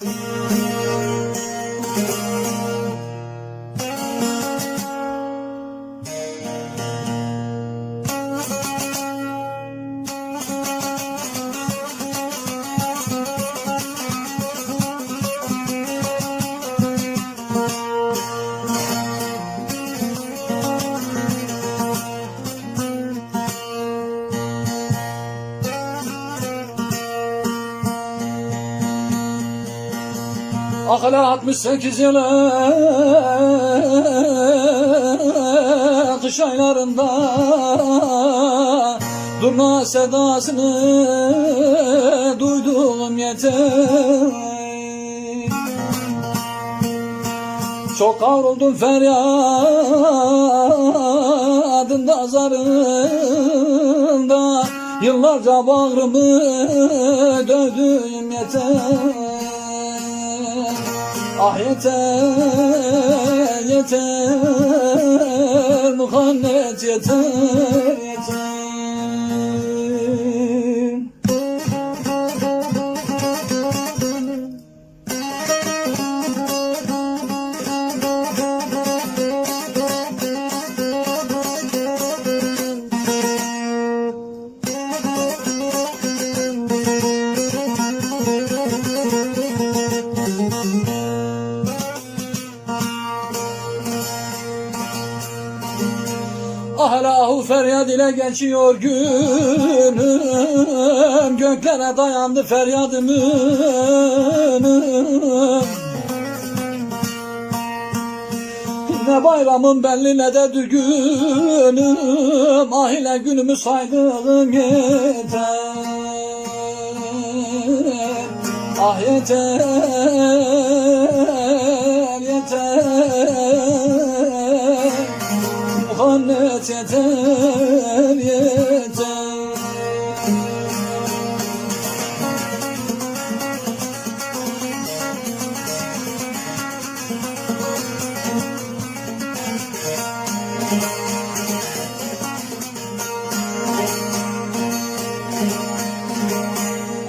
Ah hele 68 yılı kış aylarında Durna sedasını duydum yeter. Çok kavruldum feryadında zarında Yıllarca bağrımı dövdüm yeter Ah yeter yeter Muhammed yeter yeter feryad ile geçiyor günüm. Göklere dayandı feryadımın. Ne bayramım belli ne de düğünüm. Ah ile günümü saydığım yeter. Ah yeter Muhammed yeter yeter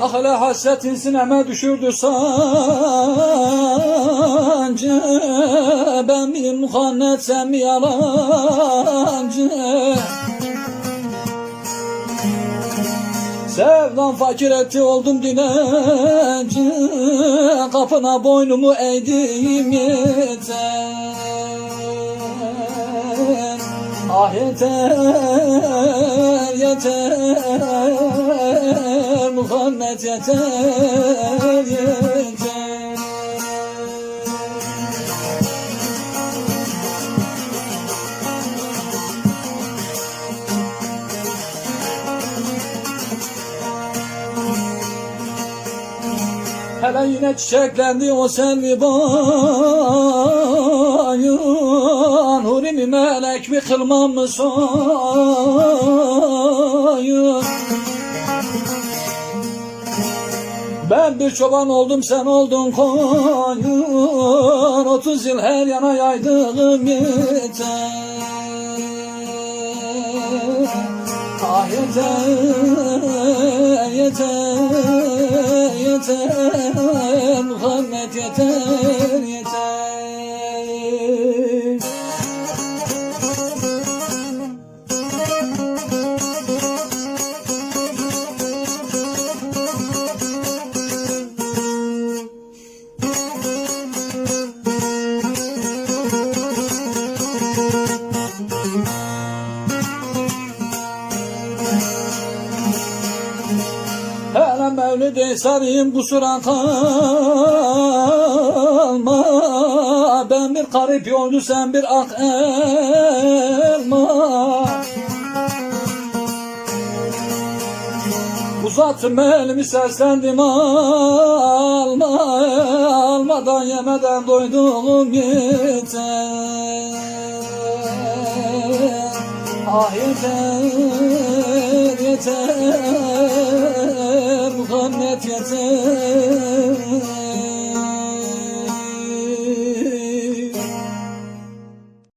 Ah hele hasretin sineme düşürdü sancı. Ben bir muhannet sen bir yalancı. Sevdan fakir etti oldum dilenci Kapına boynumu eğdim yeter Ah yeter yeter Muhammed yeter yeter. Hele yine çiçeklendi o selvi bayın Huri mi kılmam mı soyun? Ben bir çoban oldum sen oldun koyun. Otuz yıl her yana yaydığım yeter. Ah yeter yeter yeter. Muhammed yeter Hele mevlid-i sarayım kusura kalma. Ben bir garip yolcu sen bir ak elma Uzattım elimi seslendim alma Almadan yemeden doydum yeter. Ah yeter yeter